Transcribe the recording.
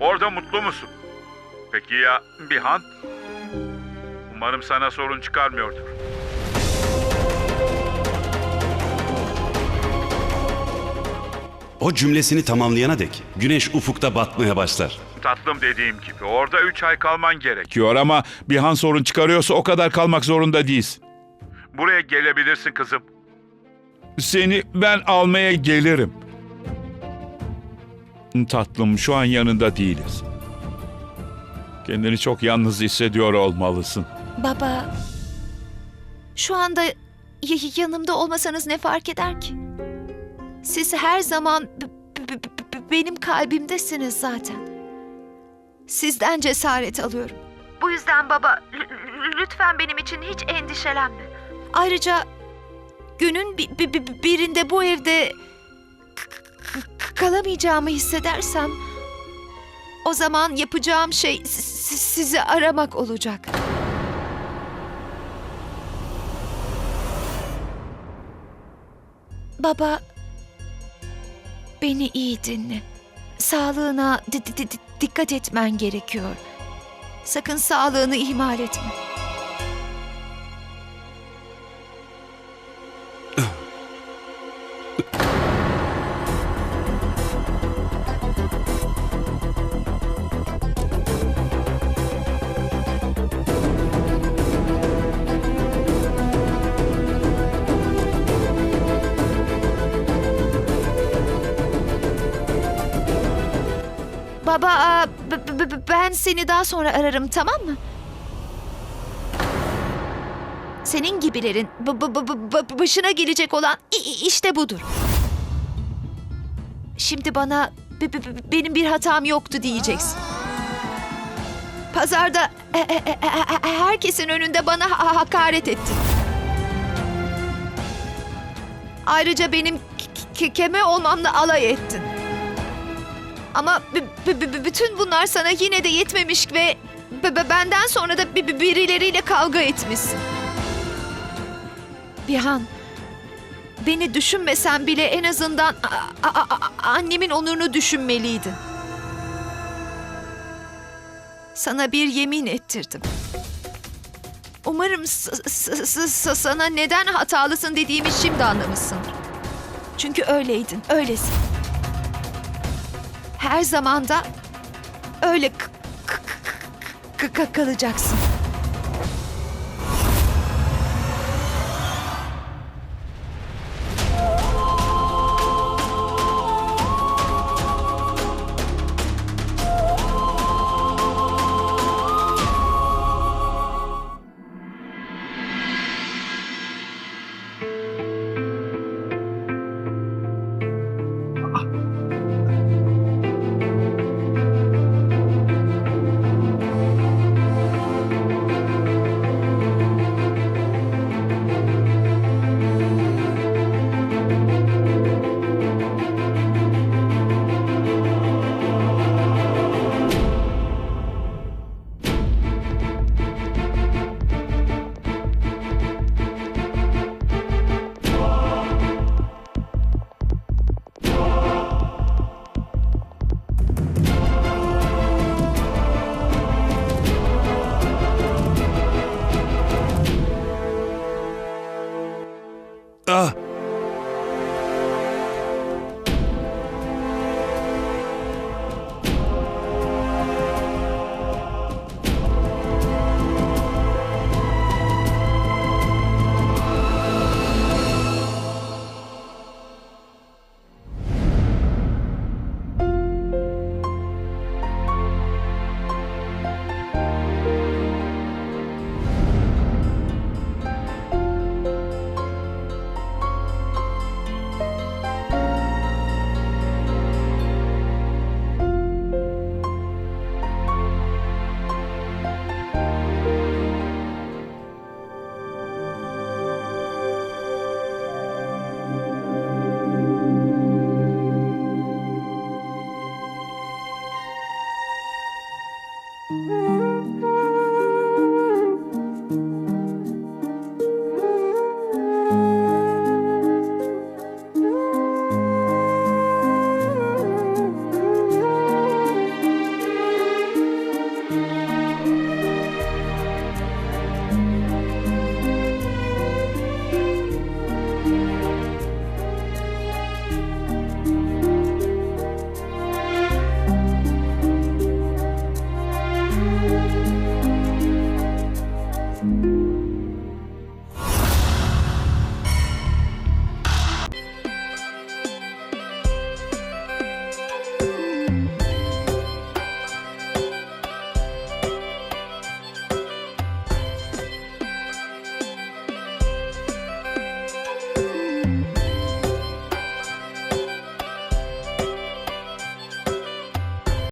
Orada mutlu musun? Peki ya Bihan? Umarım sana sorun çıkarmıyordur. O cümlesini tamamlayana dek güneş ufukta batmaya başlar. Tatlım dediğim gibi orada 3 ay kalman gerekiyor ama Bihan sorun çıkarıyorsa o kadar kalmak zorunda değilsin. Buraya gelebilirsin kızım. Seni ben almaya gelirim. Tatlım şu an yanında değiliz. Kendini çok yalnız hissediyor olmalısın. Baba, şu anda yanımda olmasanız ne fark eder ki? Siz her zaman benim kalbimdesiniz zaten. Sizden cesaret alıyorum. Bu yüzden baba, lütfen benim için hiç endişelenme. Ayrıca günün bi- bi- bi- birinde bu evde kalamayacağımı hissedersem o zaman yapacağım şey sizi aramak olacak. Baba, beni iyi dinle. Sağlığına di- di- di- dikkat etmen gerekiyor. Sakın sağlığını ihmal etme. Baba, ben seni daha sonra ararım tamam mı? Senin gibilerin başına gelecek olan işte budur. Şimdi bana benim bir hatam yoktu diyeceksin. Pazarda e- e- e- herkesin önünde bana ha- hakaret ettin. Ayrıca benim k- k- keme olmamla alay ettin. Ama bütün bunlar sana yine de yetmemiş ve benden sonra da bi- bi- birileriyle kavga etmişsin. Bihan, beni düşünmesen bile en azından annemin onurunu düşünmeliydin. Sana bir yemin ettirdim. Umarım sana neden hatalısın dediğimi şimdi anlamışsındır. Çünkü öyleydin, öylesin her zaman da öyle k- k- k- k- kalacaksın.